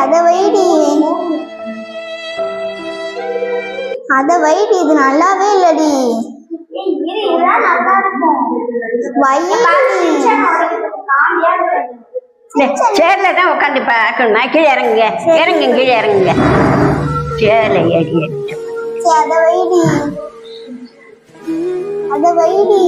அத வைடி. அத வைடி இது நல்லாவே இல்லடி. சேர்ல தான் உட்காந்து பார்க்கணுமா. கீழே இறங்குங்க. இறங்குங்க கீழே இறங்குங்க. சரி, அத வைடி. அத வைடி.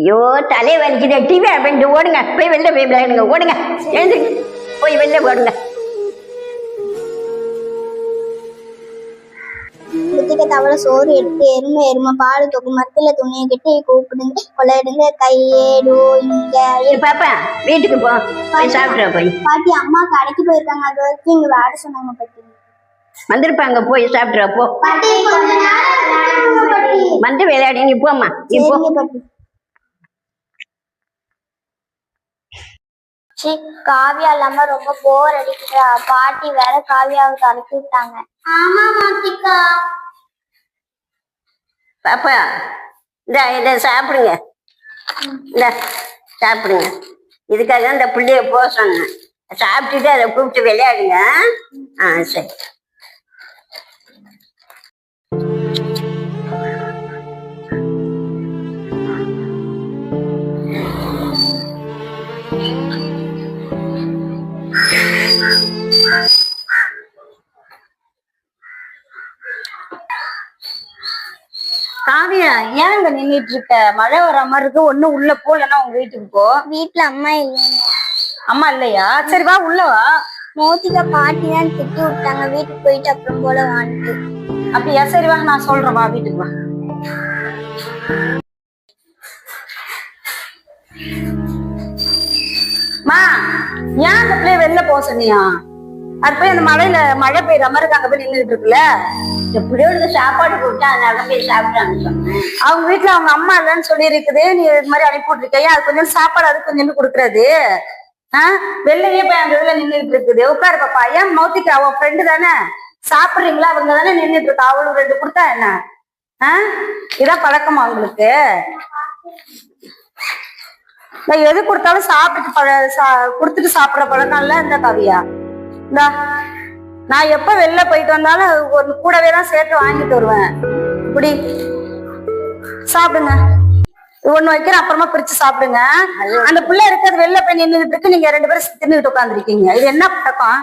ஐயோ தலை வலிக்குது. டிவி அப்படின்னு ஓடுங்க. போய் வெளில போய் விளையாடுங்க. ஓடுங்க. எழுந்து. போய் வெளில ஓடுங்க. குத்திக்க தவளை சோறு எடுத்து எருமை எருமை பால் தொக்கு மரத்துல துணியை கட்டி கூப்பிடுங்க. கொள்ளையிடுங்க கையேடு இங்க. பாப்பா வீட்டுக்கு போ. போய் சாப்பிட்ற போய். பாட்டி அம்மா கடைக்கு போயிருக்காங்க. அது வரைக்கும் இங்க வேலை சொன்னாங்க பாட்டி. வந்திருப்பாங்க போய் சாப்பிட்ற போ. வந்து விளையாடி நீ போம்மா. நீ போ சரிங்க பாட்டி சி காவியா இல்லாம ரொம்ப போர் அடிக்குதா. பாட்டி வேற காவியாவுக்கு அனுப்பி விட்டாங்க. ஆமா மாத்திக்கா. பாப்பா இந்த இதை சாப்பிடுங்க. இந்த சாப்பிடுங்க. இதுக்காக தான் இந்த பிள்ளைய போக சொன்னேன். சாப்பிட்டுட்டு அதை கூப்பிட்டு விளையாடுங்க. ஆ சரி. காவியா ஏன் இங்க நின்னுட்டு இருக்க மழை வர மாதிரி இருக்கு. ஒண்ணும் உள்ள போலன்னா உங்க வீட்டுக்கு போ. வீட்டுல அம்மா இல்லைங்க. அம்மா இல்லையா? சரி வா உள்ள வா. மோதிகா பாட்டி தான் திட்டி விட்டாங்க. வீட்டுக்கு போயிட்டு அப்புறம் போல வான்ட்டு. அப்படியா? சரி வா நான் சொல்றேன். வா வீட்டுக்கு வா. மா ஏன் அந்த பிள்ளைய வெளில போக சொன்னியா? அது போய் அந்த மழையில மழை பெய்யுற மாதிரி அங்க போய் நின்றுட்டு இருக்குல்ல? இந்த சாப்பாடு கொடுத்தா அதனால போய் சாப்பிட்டான்னு சொன்னேன். அவங்க வீட்டுல அவங்க அம்மா இல்லைன்னு சொல்லி இருக்குது நீ இது மாதிரி அனுப்பி விட்டுருக்கையா? அது கொஞ்சம் சாப்பாடு அது கொஞ்சம் கொடுக்குறது. ஆஹ் வெளிலயே போய் அந்த இதுல நின்றுட்டு இருக்குது. உட்காரு பாப்பா. ஏன் மௌத்திக்கு அவன் ஃப்ரெண்டு தானே? சாப்பிடுறீங்களா? அவங்க தானே நின்றுட்டு இருக்கா? அவளுக்கு ரெண்டு கொடுத்தா என்ன? ஆஹ் இதான் பழக்கமா அவங்களுக்கு எது கொடுத்தாலும் சாப்பிட்டு பழ சா- கொடுத்துட்டு சாப்பிடுற பழக்கம் இல்ல இந்த கவியா? இந்தா நான் எப்ப வெளில போயிட்டு வந்தாலும் ஒரு கூடவே தான் சேர்த்து வாங்கிட்டு வருவேன். இப்படி சாப்பிடுங்க. ஒண்ணு வைக்கிறேன் அப்புறமா பிரிச்சு சாப்பிடுங்க. அந்த பிள்ளை இருக்கிறது வெளில போய் நின்றுட்டு இருக்கு நீங்க ரெண்டு பேரும் தின்னுட்டு உட்காந்துருக்கீங்க இது என்ன பழக்கம்?